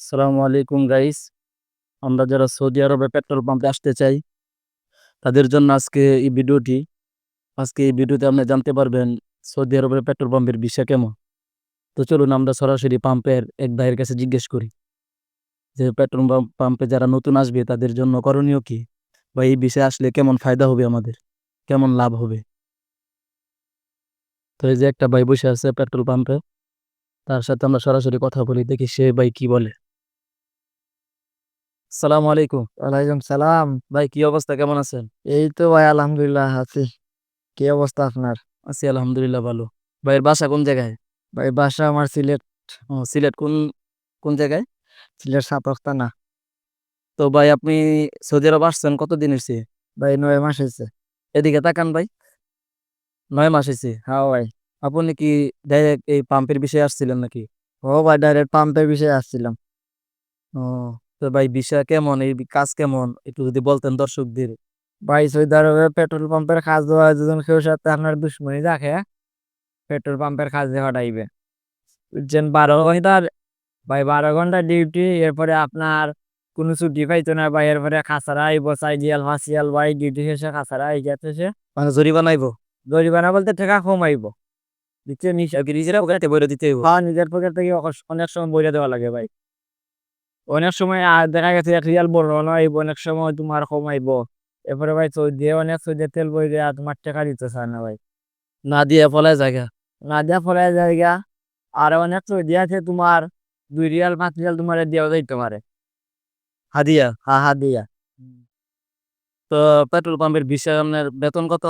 সালামু আলাইকুম গাইস আমরা যারা সৌদি আরবে পেট্রোল পাম্পে আসতে চাই, তাদের জন্য আজকে এই ভিডিওটি। আজকে এই ভিডিওতে আপনি জানতে পারবেন সৌদি আরবের পেট্রোল পাম্পের বিষয় কেমন। তো চলুন আমরা সরাসরি পাম্পের এক ভাইয়ের কাছে জিজ্ঞেস করি, যে পেট্রোল পাম্প যারা নতুন আসবে, তাদের জন্য করণীয় কি? বা এই বিষয়ে আসলে কেমন ফায়দা হবে আমাদের? কেমন লাভ হবে? তো এই যে একটা ভাই বসে আছে পেট্রোল পাম্পে তার সাথে আমরা সরাসরি কথা বলি, দেখি সে ভাই কি বলে। সালাম আলাইকুম। ওয়ালাইকুম সালাম। ভাই কি অবস্থা? কেমন আছেন? এই তো ভাই আলহামদুলিল্লাহ আছি। কি অবস্থা আপনার? আছি আলহামদুলিল্লাহ ভালো। ভাইয়ের বাসা কোন জায়গায়? ভাই বাসা আমার সিলেট। ও সিলেট কোন কোন জায়গায়? সিলেট সাতস্তা না তো ভাই আপনি সৌদি আরব আসছেন কতদিন হয়েছে ভাই নয় মাস হয়েছে এদিকে তাকান ভাই। নয় মাস হয়েছে হ্যাঁ ভাই। আপনি কি ডাইরেক্ট এই পাম্পের বিষয়ে আসছিলেন নাকি? ও ভাই ডাইরেক্ট পাম্পের বিষয়ে আসছিলাম। ও তো ভাই বিষয় কেমন? এই কাজ কেমন? একটু যদি বলতেন দর্শকদের। ভাই সৌদি আরবে পেট্রোল পাম্পের কাজ দেওয়া দুজন কেউ সাথে আপনার দুশ্মনী রাখে পেট্রোল পাম্পের কাজ দেওয়া টাইবে বুঝছেন বারো ঘণ্টার ভাই বারো ঘণ্টা ডিউটি এরপরে আপনার কোনো ছুটি পাইতো না ভাই এরপরে খাসারা আইব সাইডিয়াল ফাঁসিয়াল ভাই ডিউটি শেষে খাসারা আই গেছে মানে জরিমানা আইব? জরিমানা বলতে টাকা কম আইব। নিজেরা বইরে দিতে হ্যাঁ নিজের পকেট থেকে অনেক সময় বইরে দেওয়া লাগে ভাই। অনেক সময় আর দেখা গেছে এক রিয়াল বড় আইব অনেক সময় তোমার কম আইব এরপরে ভাই সৌদি অনেক সৌদি তেল বই দেওয়া তোমার টাকা দিতে চায় না ভাই। না দিয়ে ফলায় জায়গা না দেওয়া ফলে জায়গা আর অনেক সৌদি আছে তোমার দুই রিয়াল পাঁচ রিয়াল তোমার দেওয়া যাইতে পারে। হাদিয়া? হা হা দিয়া তো পেট্রোল পাম্পের বিষয় আপনার বেতন কত?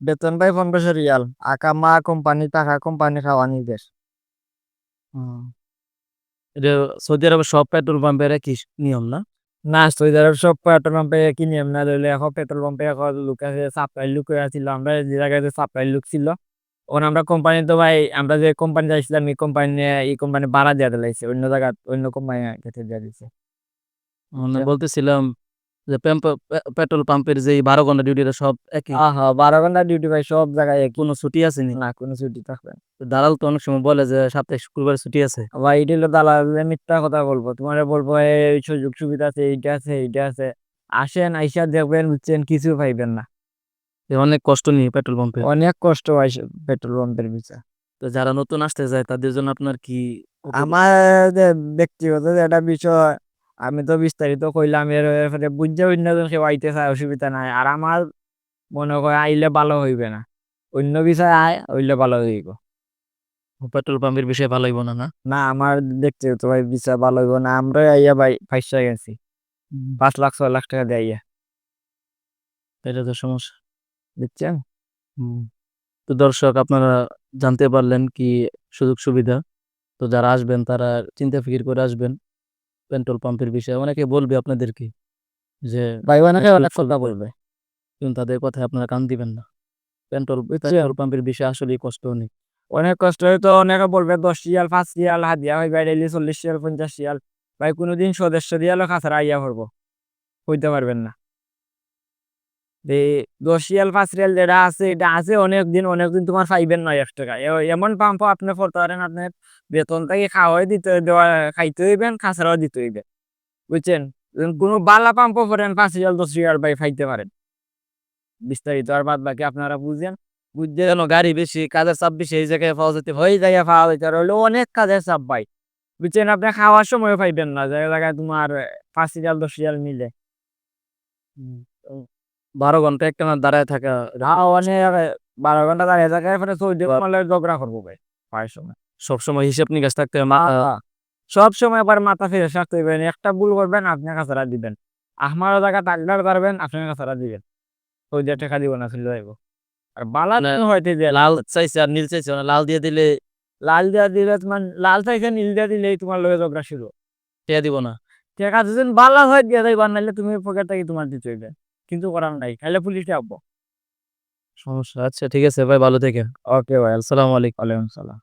বেতন পাই পনেরোশো রিয়াল। আকা মা কোম্পানি টাকা কোম্পানি খাওয়া নির্দেশ। এটা সৌদি আরবের সব পেট্রোল পাম্পের একই নিয়ম না? না সৌদি আরব সব পেট্রোল পাম্পে কি নিয়ম না ধরলে এখন পেট্রোল পাম্পে এখন লোক আছে সাপ্লাই লোক ছিল আমরা যে জায়গায় সাপ্লাই লোক ছিল ওখানে আমরা কোম্পানি তো ভাই আমরা যে কোম্পানি যাইছিলাম এই কোম্পানি এই কোম্পানি ভাড়া দিয়ে দিলাইছে। অন্য জায়গা অন্য কোম্পানি খেতে দিয়ে দিছে। আচ্ছা। বলতেছিলাম যে পেট্রোল পাম্পের যে বারো ঘণ্টা ডিউটিটা সব একই? বারো ঘণ্টা ডিউটি ভাই সব জায়গায় কোনো ছুটি আছে না? কোনো ছুটি থাকবে দালাল তো অনেক সময় বলে যে সপ্তাহে শুক্রবার ছুটি আছে। ভাই এটা হলো দালালে মিথ্যা কথা বলব। তোমার বলব এই সুযোগ সুবিধা আছে এইটা আছে এইটা আছে। আসেন আইসা দেখবেন বুঝছেন কিছু পাইবেন না। অনেক কষ্ট নিয়ে পেট্রোল পাম্পে অনেক কষ্ট হয় পেট্রোল পাম্পের বিষয় তো যারা নতুন আসতে যায় তাদের জন্য আপনার কি আমার যে ব্যক্তিগত যে একটা বিষয় আমি তো বিস্তারিত কইলাম এর এরপরে বুঝতে অন্যজন কেউ আইতে চায় অসুবিধা নাই। আর আমার মনে করে আইলে ভালো হইবে না। অন্য বিষয় আয় হইলে ভালো হইব। পেট্রোল পাম্পের বিষয়ে ভালো হইব না না? না আমার ব্যক্তিগত ভাই বিষয় ভালো হইব না। আমরা আইয়া ভাই ফাইসা গেছি। পাঁচ লাখ ছয় লাখ টাকা দিয়ে আইয়া। এটা তো সমস্যা। বুঝছেন? তো দর্শক আপনারা জানতে পারলেন কি সুযোগ সুবিধা তো যারা আসবেন তারা চিন্তা ফিকির করে আসবেন। পেট্রোল পাম্পের বিষয়ে অনেকে বলবে আপনাদেরকে যে ভাই অনেকে অনেক কথা বলবে। কিন্তু তাদের কথায় আপনারা কান দিবেন না। পেট্রোল? পেট্রোল পাম্পের বিষয়ে আসলে কষ্ট নেই অনেক কষ্ট হয়তো অনেকে বলবে দশ রিয়াল পাঁচ রিয়াল হাদিয়া হয় ভাই ডেলি চল্লিশ রিয়াল পঞ্চাশ রিয়াল ভাই কোনোদিন সদস্য রিয়ালও খাসারা আইয়া পড়ব। হইতে পারবেন না। দশ রিয়াল পাঁচ রিয়াল যেটা আছে, এটা আছে অনেক দিন অনেক দিন তোমার পাইবেন নয় এক টাকা এমন পাম্প আপনি পড়তে পারেন আপনার বেতন থেকে খাওয়াই দিতে দেওয়া খাইতে হইবেন খাসারাও দিতে হইবে। বুঝছেন? কোনো বালা পাম্পও পড়েন, পাঁচ রিয়াল দশ রিয়াল ভাই খাইতে পারেন। বিস্তারিত আর বাদ বাকি আপনারা বুঝেন। বুঝতে যেন গাড়ি বেশি, কাজের চাপ বেশি, এই জায়গায় পাওয়া যেতে, ওই জায়গায় পাওয়া যাইতে আর হইল অনেক কাজের চাপ ভাই। বুঝছেন? আপনি খাওয়ার সময় পাইবেন না জায়গায় জায়গায় তোমার পাঁচ রিয়াল দশ রিয়াল মিলে। বারো ঘণ্টা একটা না দাঁড়ায় থাকা। হ্যাঁ আহ, বারো ঘণ্টা দাঁড়িয়ে থাকে এরপরে চৌদ্দ বা- মালে ঝগড়া করব ভাই পায়ের সময়। সবসময় হিসাব নিকাশ থাকতে মা- সব সময় আবার মাথা ফিরে থাকতে হইবেন একটা ভুল করবেন আপনি কাছাড়া দিবেন। আমারও জায়গা টাকদার পারবেন আপনি কাছাড়া দিবেন। চৌদ্দ টাকা দিব না চলে যাইব। আর বালা না, তো যে লাল চাইছে আর নীল চাইছে না লাল দিয়ে দিলে লাল দিয়া দিলে তোমার লাল চাইছে নীল দিয়া দিলেই তোমার লগে ঝগড়া শুরু। টেয়া দিব না। টাকা দুজন বালা হয় দিয়ে যাইবা নাইলে তুমি পকেট থেকে তোমার দিতে হইবে। কিন্তু করার নাই খাইলে পুলিশে আসব সমস্যা আচ্ছা ঠিক আছে ভাই ভালো থেকে ওকে ভাই আসসালামু আলাইকুম। ওয়ালাইকুম সালাম